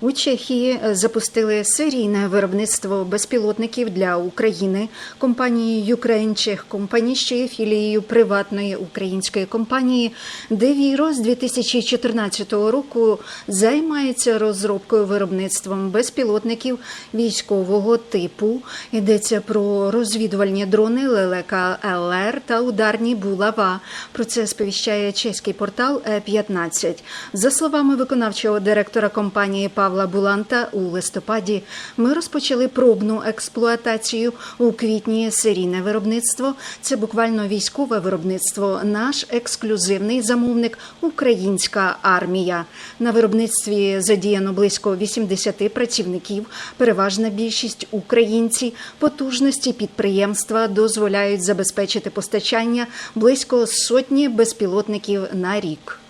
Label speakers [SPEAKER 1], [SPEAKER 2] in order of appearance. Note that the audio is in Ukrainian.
[SPEAKER 1] У Чехії запустили серійне виробництво безпілотників для України компанії Ukraine Czech Company, що є філією приватної української компанії Девіро з 2014 року займається розробкою виробництвом безпілотників військового типу. Йдеться про розвідувальні дрони Лелека ЛР та ударні Булава. Про це сповіщає чеський портал Е15. За словами виконавчого директора компанії Павла Буланта, у листопаді ми розпочали пробну експлуатацію у квітні. Серійне виробництво це буквально військове виробництво. Наш ексклюзивний замовник українська армія. На виробництві задіяно близько 80 працівників. Переважна більшість українці. Потужності підприємства дозволяють забезпечити постачання близько сотні безпілотників на рік.